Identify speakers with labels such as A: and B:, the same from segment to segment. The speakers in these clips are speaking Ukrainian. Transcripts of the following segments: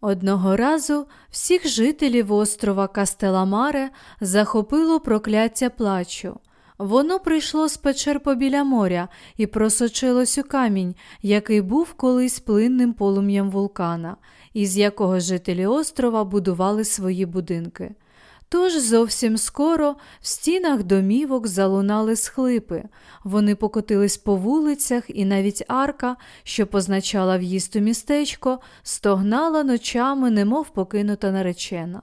A: Одного разу всіх жителів острова Кастеламаре захопило прокляття плачу. Воно прийшло з печер побіля моря і просочилось у камінь, який був колись плинним полум'ям вулкана, із якого жителі острова будували свої будинки. Тож зовсім скоро в стінах домівок залунали схлипи. Вони покотились по вулицях, і навіть арка, що позначала в'їзд у містечко, стогнала ночами, немов покинута наречена.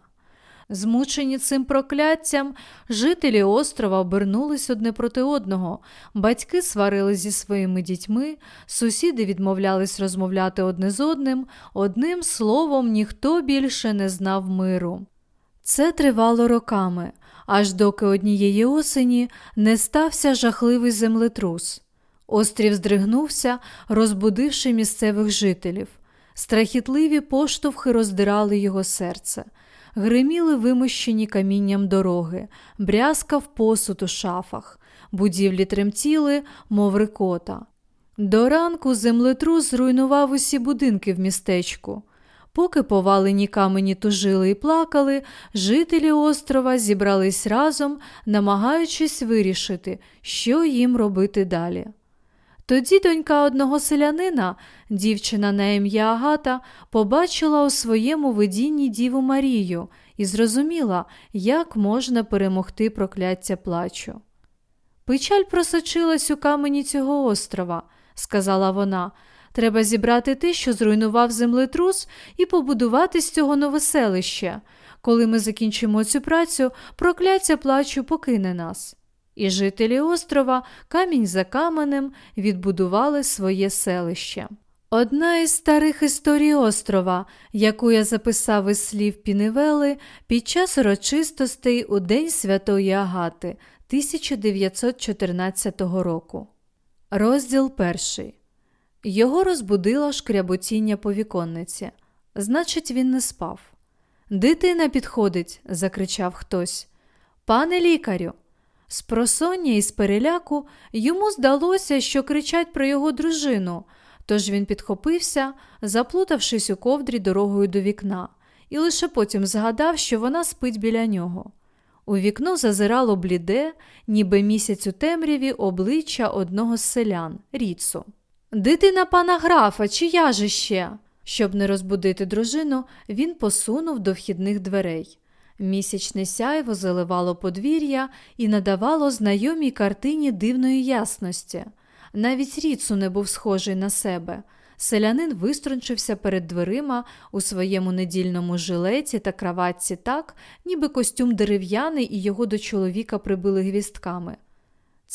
A: Змучені цим прокляттям, жителі острова обернулись одне проти одного, батьки сварили зі своїми дітьми, сусіди відмовлялись розмовляти одне з одним, одним словом, ніхто більше не знав миру. Це тривало роками, аж доки однієї осені не стався жахливий землетрус. Острів здригнувся, розбудивши місцевих жителів. Страхітливі поштовхи роздирали його серце. Гриміли вимощені камінням дороги, брязкав посуд у шафах, будівлі тремтіли, мов рикота. До ранку землетрус зруйнував усі будинки в містечку. Поки повалені камені тужили і плакали, жителі острова зібрались разом, намагаючись вирішити, що їм робити далі. Тоді донька одного селянина, дівчина на ім'я Агата, побачила у своєму видінні Діву Марію і зрозуміла, як можна перемогти прокляття плачу. Печаль просочилась у камені цього острова, сказала вона. Треба зібрати те, що зруйнував землетрус, і побудувати з цього нове селище. Коли ми закінчимо цю працю, прокляття плачу покине нас. І жителі острова камінь за каменем відбудували своє селище. Одна із старих історій острова, яку я записав із слів Піневели під час урочистостей у День Святої Агати 1914 року. Розділ перший. Його розбудило шкряботіння по віконниці. Значить, він не спав. Дитина підходить, закричав хтось. Пане лікарю. З просоння і з переляку йому здалося, що кричать про його дружину, тож він підхопився, заплутавшись у ковдрі дорогою до вікна, і лише потім згадав, що вона спить біля нього. У вікно зазирало бліде, ніби місяць у темряві обличчя одного з селян Ріцу. Дитина пана графа, чия же ще? Щоб не розбудити дружину, він посунув до вхідних дверей. Місячне сяйво заливало подвір'я і надавало знайомій картині дивної ясності. Навіть Ріцу не був схожий на себе. Селянин виструнчився перед дверима у своєму недільному жилеті та краватці так, ніби костюм дерев'яний і його до чоловіка прибили гвістками.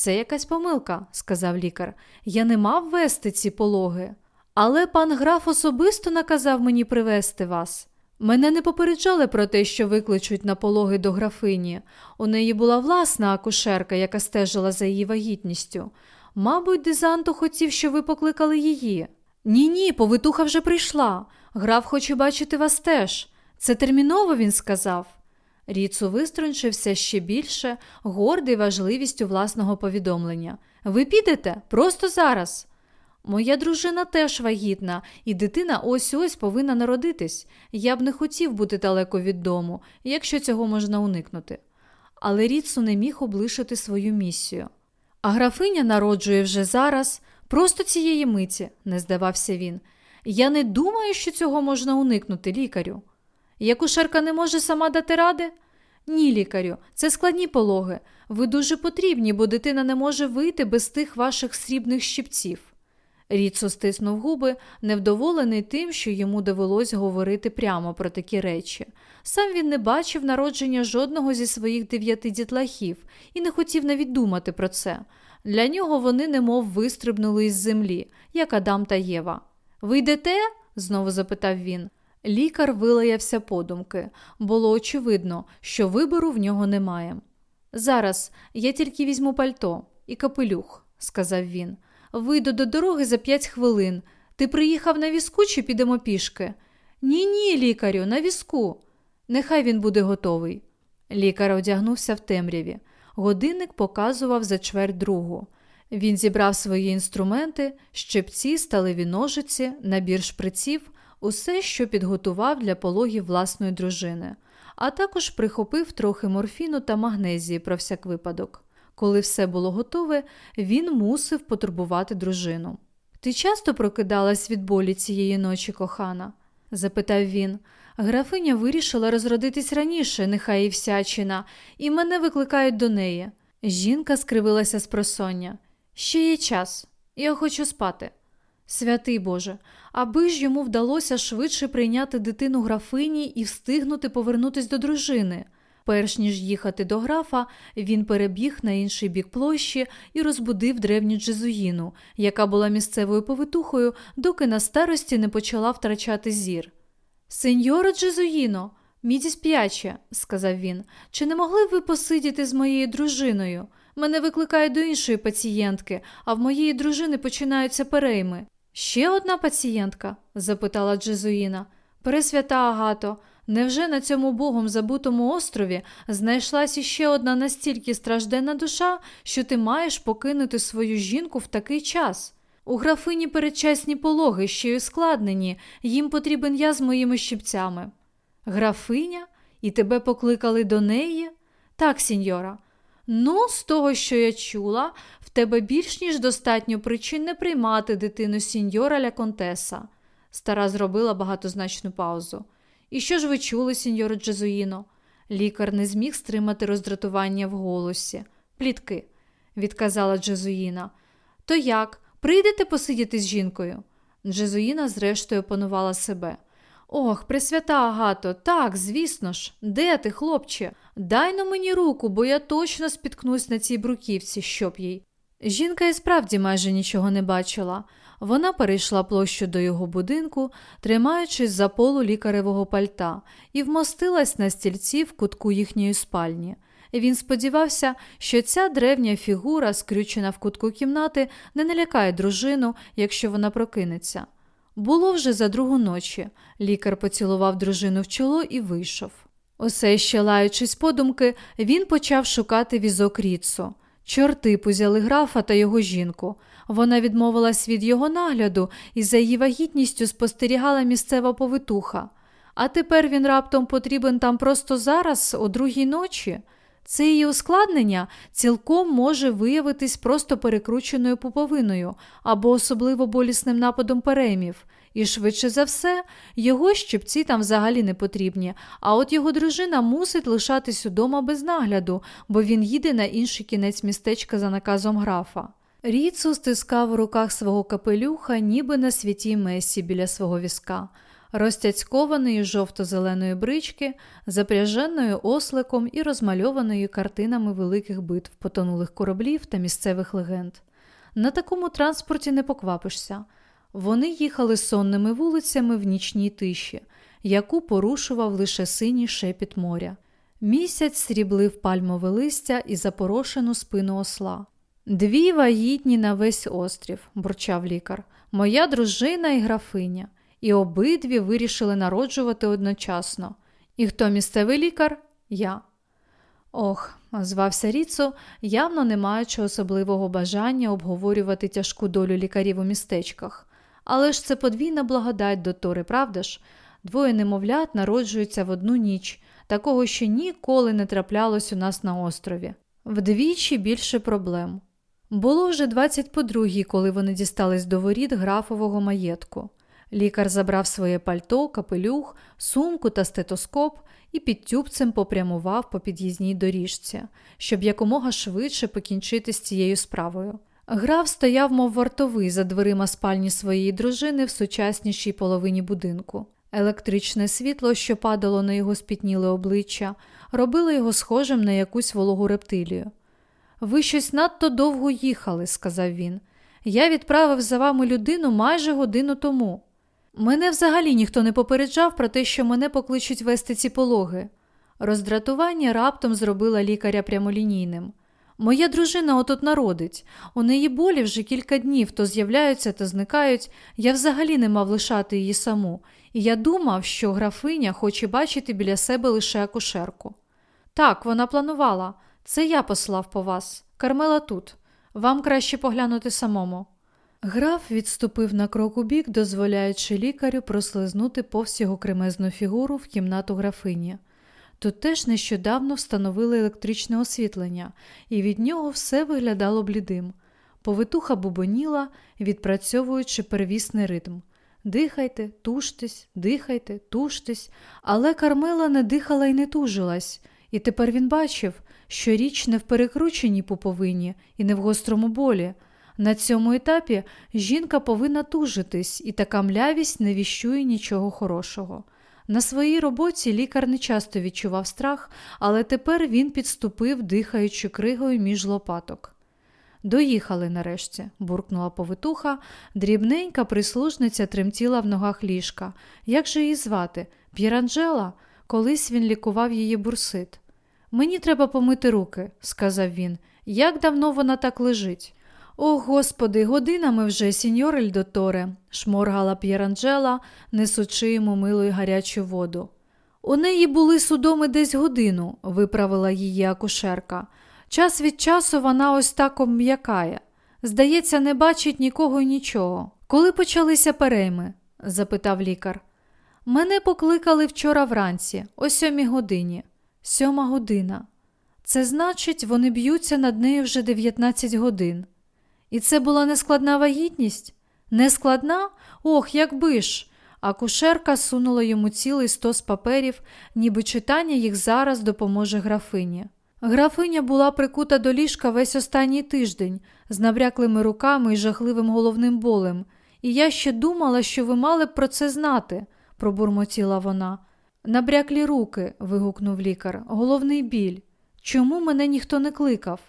A: Це якась помилка, сказав лікар. Я не мав вести ці пологи. Але пан граф особисто наказав мені привезти вас. Мене не попереджали про те, що викличуть на пологи до графині. У неї була власна акушерка, яка стежила за її вагітністю. Мабуть, Дезанту хотів, щоб ви покликали її. Ні, ні, повитуха вже прийшла. Граф хоче бачити вас теж. Це терміново він сказав. Ріцу виструнчився ще більше, гордий важливістю власного повідомлення. Ви підете просто зараз. Моя дружина теж вагітна, і дитина ось ось повинна народитись. Я б не хотів бути далеко від дому, якщо цього можна уникнути. Але Ріцу не міг облишити свою місію. А графиня народжує вже зараз, просто цієї миті, не здавався він. Я не думаю, що цього можна уникнути, лікарю. Якушерка не може сама дати ради? Ні, лікарю, це складні пологи. Ви дуже потрібні, бо дитина не може вийти без тих ваших срібних щипців. Ріцо стиснув губи, невдоволений тим, що йому довелось говорити прямо про такі речі. Сам він не бачив народження жодного зі своїх дев'яти дітлахів і не хотів навіть думати про це. Для нього вони немов вистрибнули із землі, як Адам та Єва. Ви йдете? знову запитав він. Лікар вилаявся подумки. Було очевидно, що вибору в нього немає. Зараз я тільки візьму пальто і капелюх, сказав він. Вийду до дороги за п'ять хвилин. Ти приїхав на візку чи підемо пішки? Ні, ні, лікарю, на візку. Нехай він буде готовий. Лікар одягнувся в темряві. Годинник показував за чверть другу. Він зібрав свої інструменти, щепці, сталеві ножиці, набір шприців, усе, що підготував для пологів власної дружини, а також прихопив трохи морфіну та магнезії про всяк випадок. Коли все було готове, він мусив потурбувати дружину. Ти часто прокидалась від болі цієї ночі, кохана? запитав він. Графиня вирішила розродитись раніше, нехай і всячина, і мене викликають до неї. Жінка скривилася з просоння. Ще є час, я хочу спати. Святий Боже, аби ж йому вдалося швидше прийняти дитину графині і встигнути повернутись до дружини. Перш ніж їхати до графа, він перебіг на інший бік площі і розбудив древню Джезуїну, яка була місцевою повитухою, доки на старості не почала втрачати зір. Сеньоро Джезуїно, міді сп'яче, сказав він, чи не могли б ви посидіти з моєю дружиною? Мене викликають до іншої пацієнтки, а в моєї дружини починаються перейми. Ще одна пацієнтка? запитала Джезуїна. Пресвята Агато, невже на цьому богом забутому острові знайшлась іще одна настільки стражденна душа, що ти маєш покинути свою жінку в такий час? У графині передчасні пологи, ще й ускладнені, їм потрібен я з моїми щипцями. Графиня? І тебе покликали до неї? Так, сіньора. Ну, з того, що я чула, в тебе більш ніж достатньо причин не приймати дитину сіньора ля контеса. Стара зробила багатозначну паузу. І що ж ви чули, сіньоро Джезуїно? Лікар не зміг стримати роздратування в голосі. Плітки, відказала Джезуїна. То як? Прийдете посидіти з жінкою? Джезуїна, зрештою, панувала себе. Ох, пресвята Агато, так, звісно ж, де ти, хлопче? Дай но мені руку, бо я точно спіткнусь на цій бруківці, щоб їй. Жінка і справді майже нічого не бачила. Вона перейшла площу до його будинку, тримаючись за полу лікаревого пальта, і вмостилась на стільці в кутку їхньої спальні. Він сподівався, що ця древня фігура, скрючена в кутку кімнати, не налякає дружину, якщо вона прокинеться. Було вже за другу ночі. Лікар поцілував дружину в чоло і вийшов. Усе ще лаючись подумки, він почав шукати візок Ріцу. Чорти позяли графа та його жінку. Вона відмовилась від його нагляду і за її вагітністю спостерігала місцева повитуха. А тепер він раптом потрібен там просто зараз, о другій ночі. Це її ускладнення цілком може виявитись просто перекрученою пуповиною або особливо болісним нападом переймів. І швидше за все, його щепці там взагалі не потрібні, а от його дружина мусить лишатись удома без нагляду, бо він їде на інший кінець містечка за наказом графа. Ріцу стискав у руках свого капелюха, ніби на святій месі біля свого візка, розтяцькованої жовто-зеленої брички, запряженою осликом і розмальованою картинами великих битв, потонулих кораблів та місцевих легенд. На такому транспорті не поквапишся. Вони їхали сонними вулицями в нічній тиші, яку порушував лише синій шепіт моря. Місяць сріблив пальмове листя і запорошену спину осла. Дві вагітні на весь острів, бурчав лікар, моя дружина і графиня, і обидві вирішили народжувати одночасно. І хто місцевий лікар? Я. Ох, звався Ріцо, явно не маючи особливого бажання обговорювати тяжку долю лікарів у містечках. Але ж це подвійна благодать до Тори, правда ж? Двоє немовлят народжуються в одну ніч, такого ще ніколи не траплялось у нас на острові. Вдвічі більше проблем. Було вже 20 по другій, коли вони дістались до воріт графового маєтку. Лікар забрав своє пальто, капелюх, сумку та стетоскоп і під тюбцем попрямував по під'їзній доріжці, щоб якомога швидше покінчити з цією справою. Граф стояв, мов вартовий, за дверима спальні своєї дружини в сучаснішій половині будинку. Електричне світло, що падало на його спітніле обличчя, робило його схожим на якусь вологу рептилію. Ви щось надто довго їхали, сказав він. Я відправив за вами людину майже годину тому. Мене взагалі ніхто не попереджав про те, що мене покличуть вести ці пологи. Роздратування раптом зробила лікаря прямолінійним. Моя дружина отут народить. У неї болі вже кілька днів то з'являються, то зникають. Я взагалі не мав лишати її саму, і я думав, що графиня хоче бачити біля себе лише акушерку. Так, вона планувала. Це я послав по вас. Кармела тут. Вам краще поглянути самому. Граф відступив на крок у бік, дозволяючи лікарю прослизнути повз його кремезну фігуру в кімнату графині. Тут теж нещодавно встановили електричне освітлення, і від нього все виглядало блідим. Повитуха бубоніла, відпрацьовуючи первісний ритм. Дихайте, туштесь, дихайте, туштесь, але Кармела не дихала і не тужилась, і тепер він бачив, що річ не в перекрученій пуповині і не в гострому болі. На цьому етапі жінка повинна тужитись, і така млявість не віщує нічого хорошого. На своїй роботі лікар не часто відчував страх, але тепер він підступив, дихаючи кригою між лопаток. Доїхали нарешті, буркнула повитуха. Дрібненька прислужниця тремтіла в ногах ліжка. Як же її звати? П'єранджела? Колись він лікував її бурсит. Мені треба помити руки, сказав він. Як давно вона так лежить? О, господи, годинами вже, сіньор Ельдоторе, шморгала П'єранджела, несучи йому милу й гарячу воду. У неї були судоми десь годину, виправила її акушерка. Час від часу вона ось так обм'якає. Здається, не бачить нікого й нічого. Коли почалися перейми? запитав лікар. Мене покликали вчора вранці, о сьомій годині. Сьома година. Це значить, вони б'ються над нею вже 19 годин. І це була нескладна вагітність? Нескладна? Ох, якби ж. Акушерка сунула йому цілий стос паперів, ніби читання їх зараз допоможе графині. Графиня була прикута до ліжка весь останній тиждень з набряклими руками і жахливим головним болем. І я ще думала, що ви мали б про це знати, пробурмотіла вона. Набряклі руки, вигукнув лікар, головний біль. Чому мене ніхто не кликав?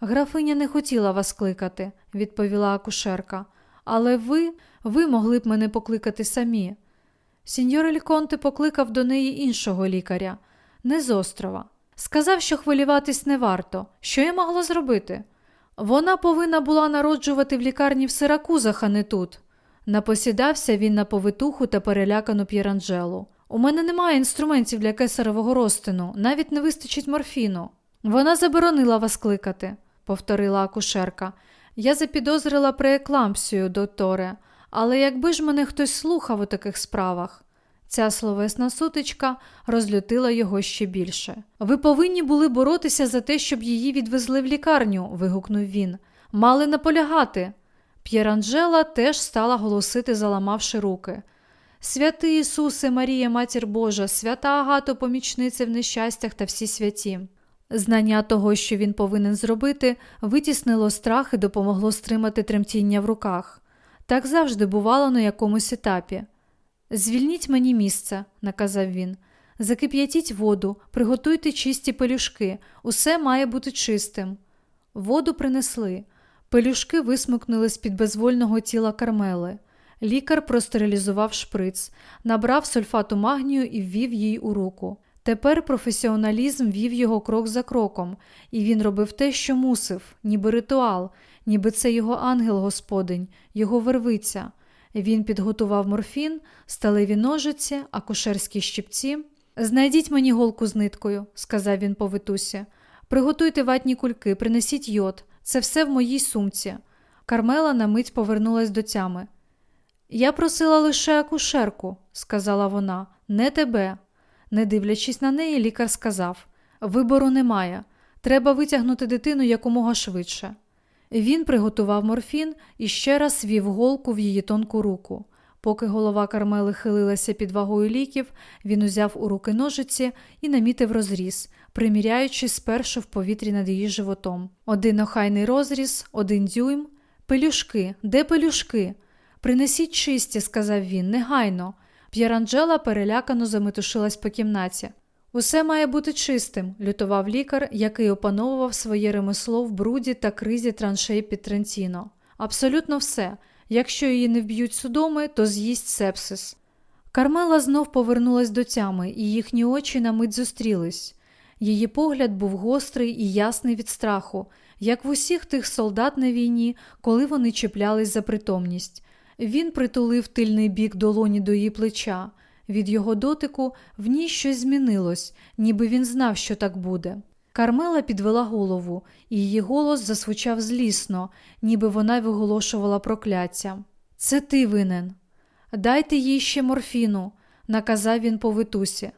A: Графиня не хотіла вас кликати, відповіла акушерка. Але ви, ви могли б мене покликати самі. Сіньор Ельконте покликав до неї іншого лікаря, не з острова. Сказав, що хвилюватись не варто. Що я могла зробити? Вона повинна була народжувати в лікарні в Сиракузах, а не тут. Напосідався він на повитуху та перелякану п'єранджелу. У мене немає інструментів для кесаревого розтину, навіть не вистачить морфіну. Вона заборонила вас кликати, повторила акушерка. Я запідозрила прееклампсію, докторе, але якби ж мене хтось слухав у таких справах. Ця словесна сутичка розлютила його ще більше. Ви повинні були боротися за те, щоб її відвезли в лікарню, вигукнув він. Мали наполягати. П'єранджела теж стала голосити, заламавши руки. Святий Ісусе, Марія, Матір Божа, свята Агато, помічниця в нещастях та всі святі. Знання того, що він повинен зробити, витіснило страх і допомогло стримати тремтіння в руках. Так завжди бувало на якомусь етапі. Звільніть мені місце, наказав він. Закип'ятіть воду, приготуйте чисті пелюшки, усе має бути чистим. Воду принесли. Пелюшки висмикнули з під безвольного тіла кармели. Лікар простерилізував шприц, набрав сульфату магнію і ввів їй у руку. Тепер професіоналізм вів його крок за кроком, і він робив те, що мусив, ніби ритуал, ніби це його ангел господинь, його вервиця. Він підготував морфін, сталеві ножиці, акушерські щипці. Знайдіть мені голку з ниткою, сказав він повитусі. Приготуйте ватні кульки, принесіть йод. Це все в моїй сумці. Кармела на мить повернулась до тями. Я просила лише акушерку, сказала вона, не тебе. Не дивлячись на неї, лікар сказав Вибору немає. Треба витягнути дитину якомога швидше. Він приготував морфін і ще раз вів голку в її тонку руку. Поки голова Кармели хилилася під вагою ліків, він узяв у руки ножиці і намітив розріз, приміряючи спершу в повітрі над її животом. Один охайний розріз, один дюйм. Пелюшки, де пелюшки? Принесіть чисті, сказав він, негайно. П'єранджела перелякано заметушилась по кімнаті. Усе має бути чистим, лютував лікар, який опановував своє ремесло в бруді та кризі траншей під Трентіно. Абсолютно все. Якщо її не вб'ють судоми, то з'їсть сепсис. Кармела знов повернулась до тями, і їхні очі на мить зустрілись. Її погляд був гострий і ясний від страху, як в усіх тих солдат на війні, коли вони чіплялись за притомність. Він притулив тильний бік долоні до її плеча. Від його дотику в ній щось змінилось, ніби він знав, що так буде. Кармела підвела голову, і її голос засвучав злісно, ніби вона виголошувала прокляття. Це ти винен. Дайте їй ще морфіну, наказав він повитусі.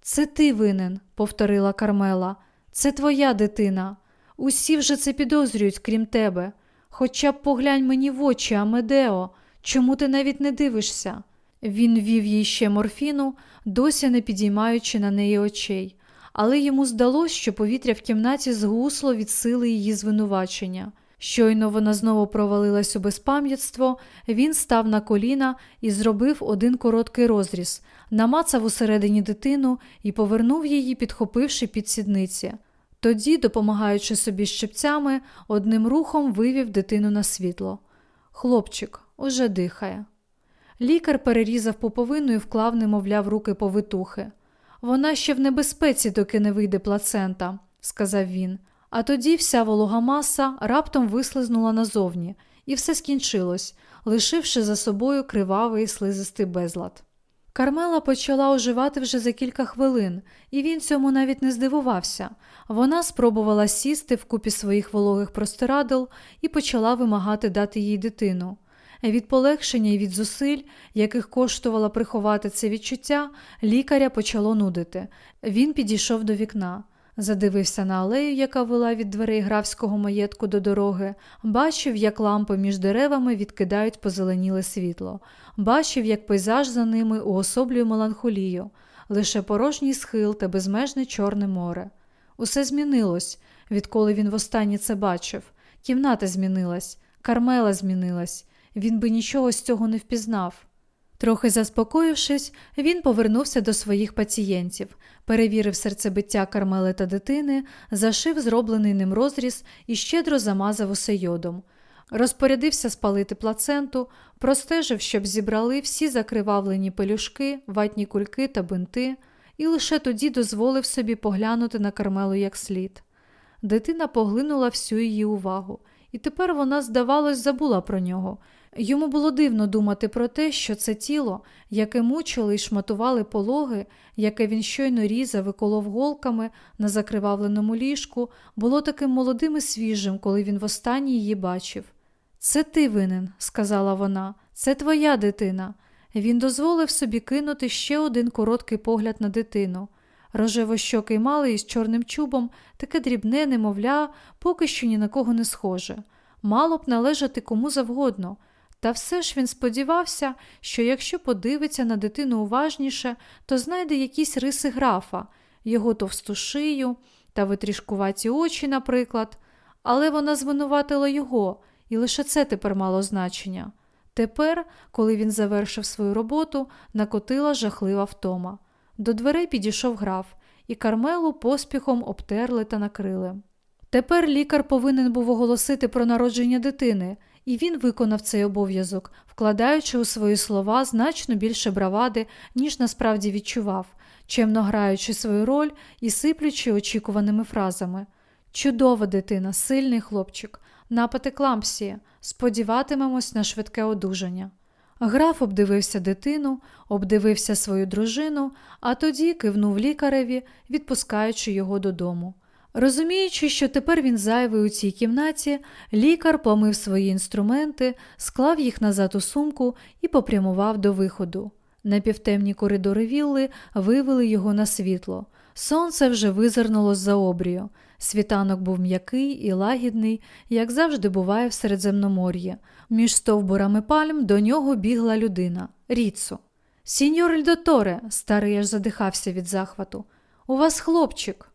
A: Це ти винен, повторила Кармела. Це твоя дитина. Усі вже це підозрюють, крім тебе. Хоча б поглянь мені в очі, Амедео, чому ти навіть не дивишся? Він вів їй ще морфіну, досі не підіймаючи на неї очей, але йому здалося, що повітря в кімнаті згусло від сили її звинувачення. Щойно вона знову провалилась у безпам'ятство, він став на коліна і зробив один короткий розріз, намацав усередині дитину і повернув її, підхопивши під сідниці. Тоді, допомагаючи собі щипцями, одним рухом вивів дитину на світло. Хлопчик уже дихає. Лікар перерізав пуповину і вклав, немовля, в руки повитухи. Вона ще в небезпеці, доки не вийде плацента, сказав він. А тоді вся волога маса раптом вислизнула назовні, і все скінчилось, лишивши за собою кривавий слизистий безлад. Кармела почала оживати вже за кілька хвилин, і він цьому навіть не здивувався. Вона спробувала сісти в купі своїх вологих простирадл і почала вимагати дати їй дитину. Від полегшення і від зусиль, яких коштувало приховати це відчуття, лікаря почало нудити. Він підійшов до вікна. Задивився на алею, яка вела від дверей графського маєтку до дороги, бачив, як лампи між деревами відкидають позеленіле світло, бачив, як пейзаж за ними уособлює меланхолію, лише порожній схил та безмежне Чорне море. Усе змінилось, відколи він востаннє це бачив. Кімната змінилась, Кармела змінилась, він би нічого з цього не впізнав. Трохи заспокоївшись, він повернувся до своїх пацієнтів, перевірив серцебиття Кармели та дитини, зашив зроблений ним розріз і щедро замазав усе йодом. Розпорядився спалити плаценту, простежив, щоб зібрали всі закривавлені пелюшки, ватні кульки та бинти, і лише тоді дозволив собі поглянути на Кармелу як слід. Дитина поглинула всю її увагу, і тепер вона, здавалось, забула про нього. Йому було дивно думати про те, що це тіло, яке мучили й шматували пологи, яке він щойно різав і колов голками на закривавленому ліжку, було таким молодим і свіжим, коли він востаннє її бачив. Це ти винен, сказала вона, це твоя дитина. Він дозволив собі кинути ще один короткий погляд на дитину. Рожевощокий малий із чорним чубом, таке дрібне, немовля, поки що ні на кого не схоже. Мало б належати кому завгодно. Та все ж він сподівався, що якщо подивиться на дитину уважніше, то знайде якісь риси графа, його товсту шию та витрішкуваті очі, наприклад, але вона звинуватила його, і лише це тепер мало значення. Тепер, коли він завершив свою роботу, накотила жахлива втома. До дверей підійшов граф, і Кармелу поспіхом обтерли та накрили. Тепер лікар повинен був оголосити про народження дитини, і він виконав цей обов'язок, вкладаючи у свої слова значно більше бравади, ніж насправді відчував, чемно граючи свою роль і сиплючи очікуваними фразами. Чудова дитина, сильний хлопчик, напад еклампсія, сподіватимемось на швидке одужання. Граф обдивився дитину, обдивився свою дружину, а тоді кивнув лікареві, відпускаючи його додому. Розуміючи, що тепер він зайвий у цій кімнаті, лікар помив свої інструменти, склав їх назад у сумку і попрямував до виходу. Напівтемні коридори вілли вивели його на світло. Сонце вже визирнуло з-за обрію. Світанок був м'який і лагідний, як завжди буває в Середземномор'ї. Між стовбурами пальм до нього бігла людина Ріцу. Сіньор Ільдоторе, старий аж задихався від захвату. У вас хлопчик.